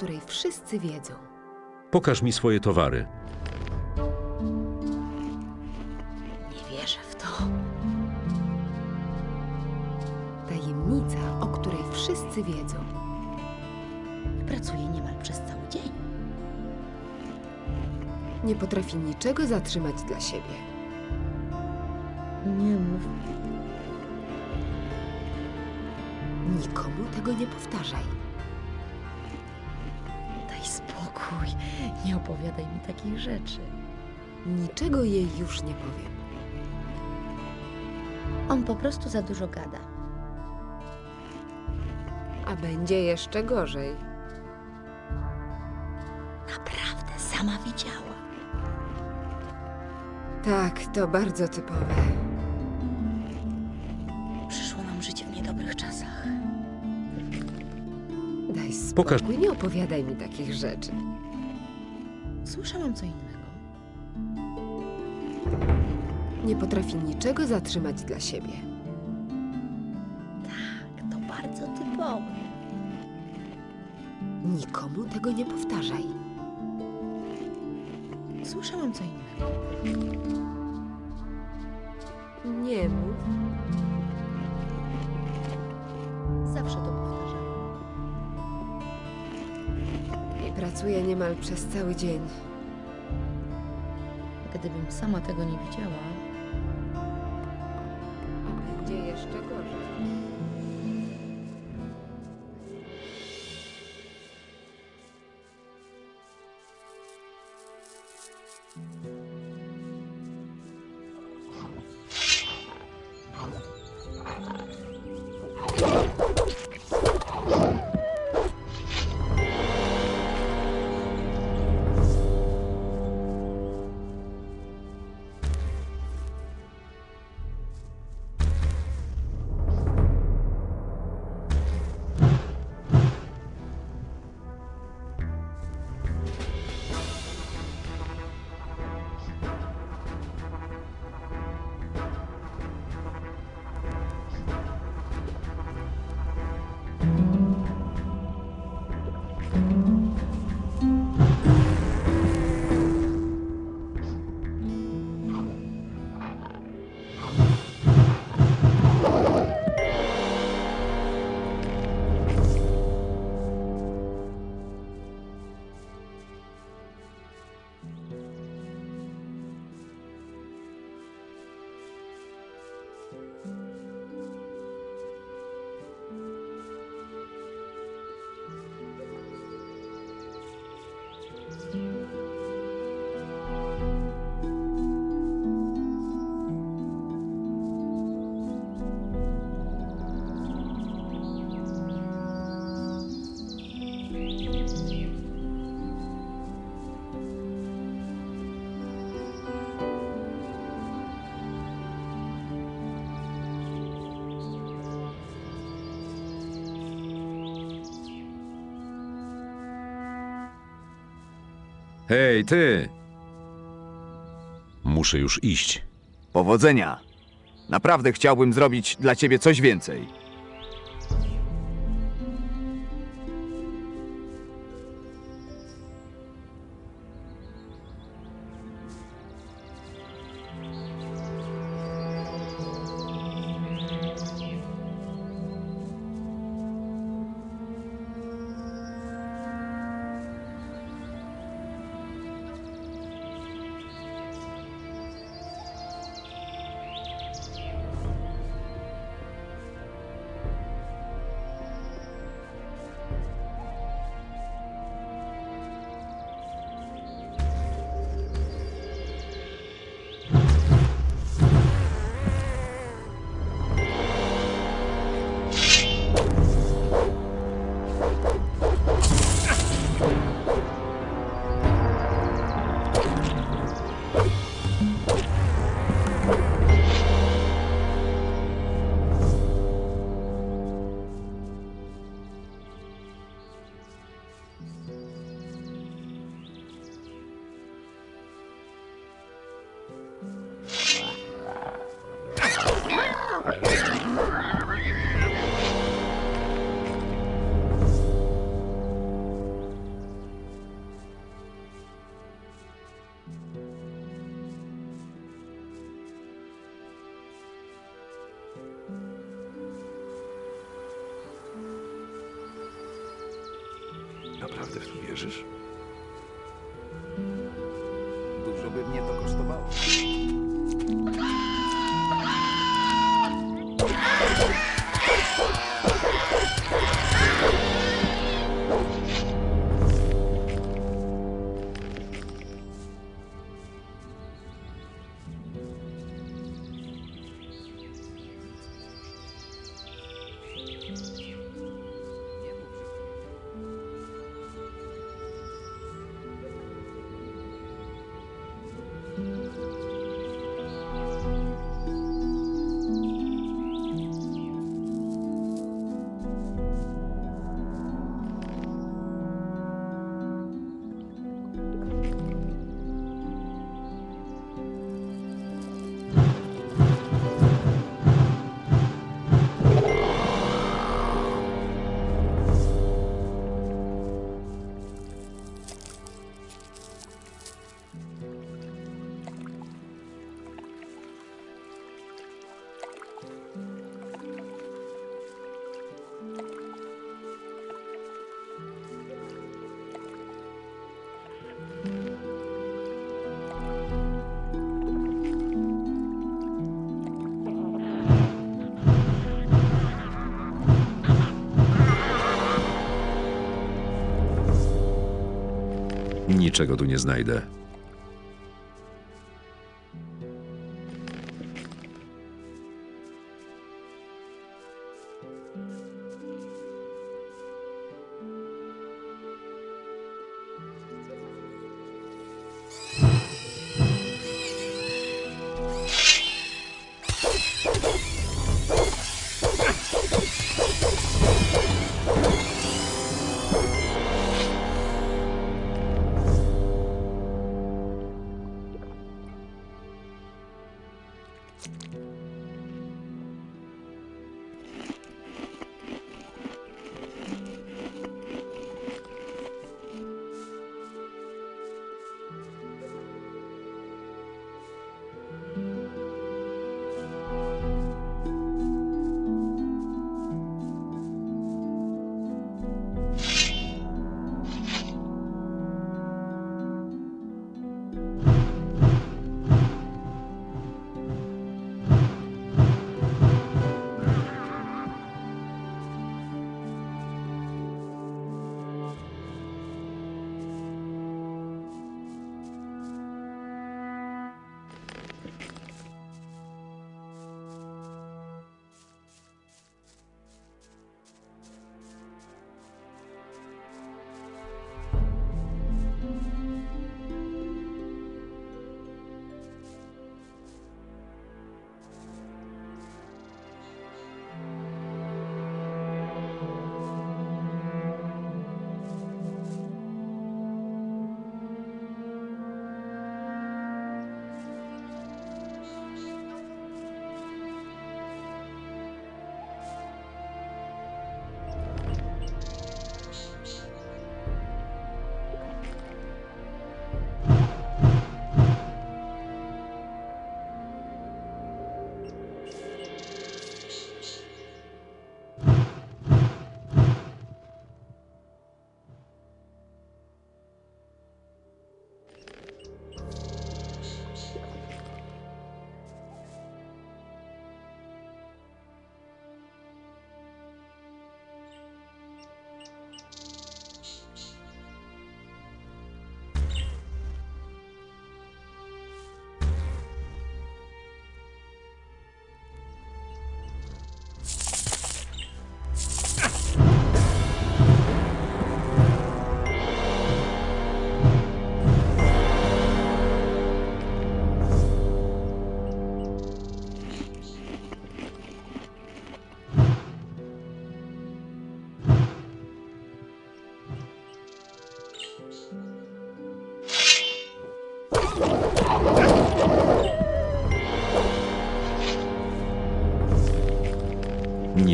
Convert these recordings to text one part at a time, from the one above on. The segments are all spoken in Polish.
Której wszyscy wiedzą. Pokaż mi swoje towary. Nie wierzę w to. Tajemnica, o której wszyscy wiedzą. Pracuję niemal przez cały dzień. Nie potrafi niczego zatrzymać dla siebie. Nie mów. Nikomu tego nie powtarzaj. Spokój. Nie opowiadaj mi takich rzeczy. Niczego jej już nie powiem. On po prostu za dużo gada. A będzie jeszcze gorzej. Naprawdę, sama widziała. Tak, to bardzo typowe. Przyszło nam życie w niedobrych czasach. Daj spokój, Pokaż- nie opowiadaj mi takich rzeczy. Słyszałam co innego. Nie potrafi niczego zatrzymać dla siebie. Tak, to bardzo typowe. Nikomu tego nie powtarzaj. Słyszałam co innego. Nie mów. Zawsze to pracuję niemal przez cały dzień. Gdybym sama tego nie widziała, będzie jeszcze gorzej. Hej, ty! Muszę już iść. Powodzenia. Naprawdę chciałbym zrobić dla ciebie coś więcej. Niczego tu nie znajdę.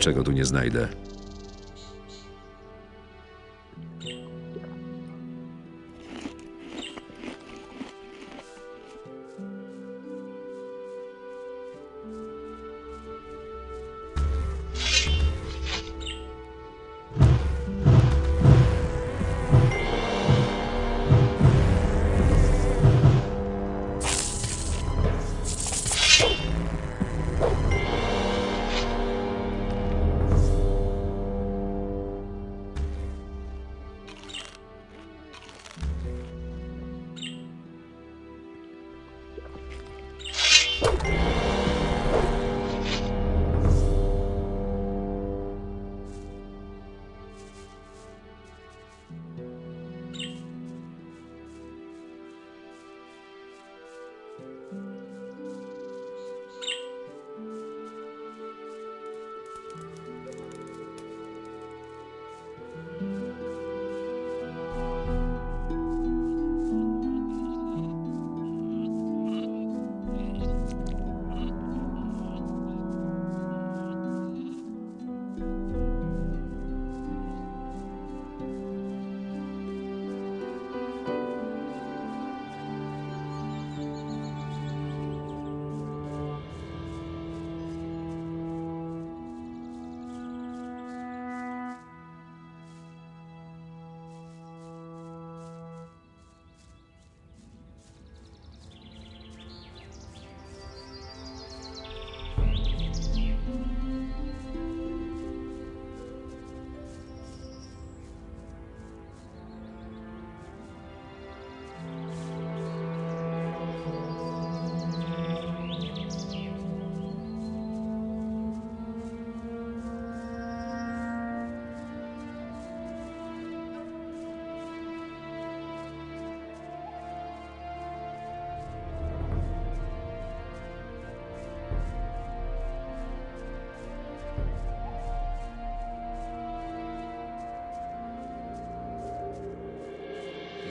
Niczego tu nie znajdę.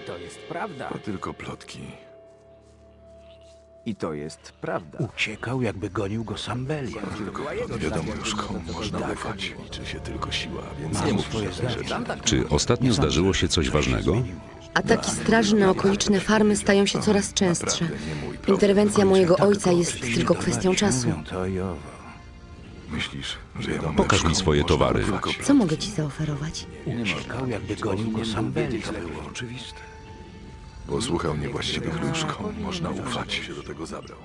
To jest prawda. To tylko plotki. I to jest prawda. Uciekał, jakby gonił go sam Belial. Nie wiadomo już komu można ufać. Liczy się tylko siła, więc Mam nie mów swoje zdanie. rzeczy. Czy ostatnio zdarzyło się coś ważnego? Ataki straży na okoliczne farmy stają się coraz częstsze. Naprawdę nie mój problem. Interwencja mojego Tak, ojca jest tylko kwestią czasu. Mówią to i owo. Myślisz, że ja mam Pokaż mi lepszą? swoje towary. Co mogę ci zaoferować? Uciekał, jakby gonił go sam Belial. To było oczywiste. Posłuchał niewłaściwych ludzi, komu można ufać. się do tego zabrał.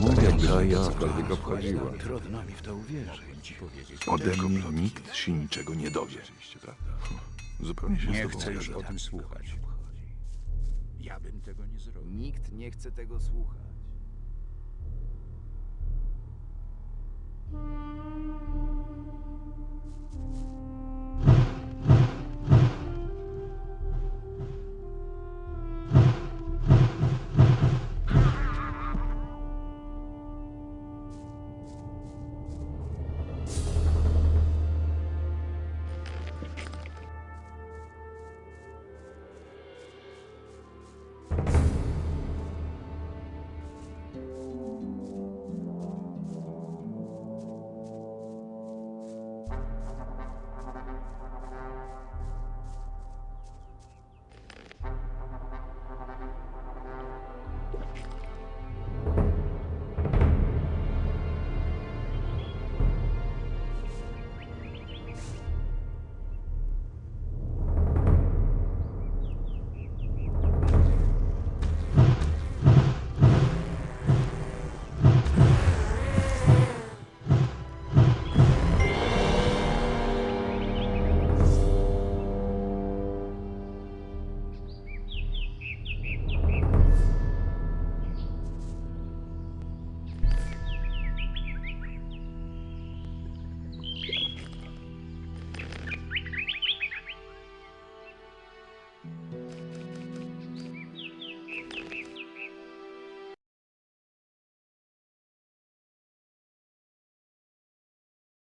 Mówią to i owo. Trudno mi w to uwierzyć. Ode mnie nikt się niczego nie dowie. Zupełnie się Nie z tobą chcę już zgadzam. o tym słuchać. Ja bym tego nie zrobił. Nikt nie chce tego słuchać.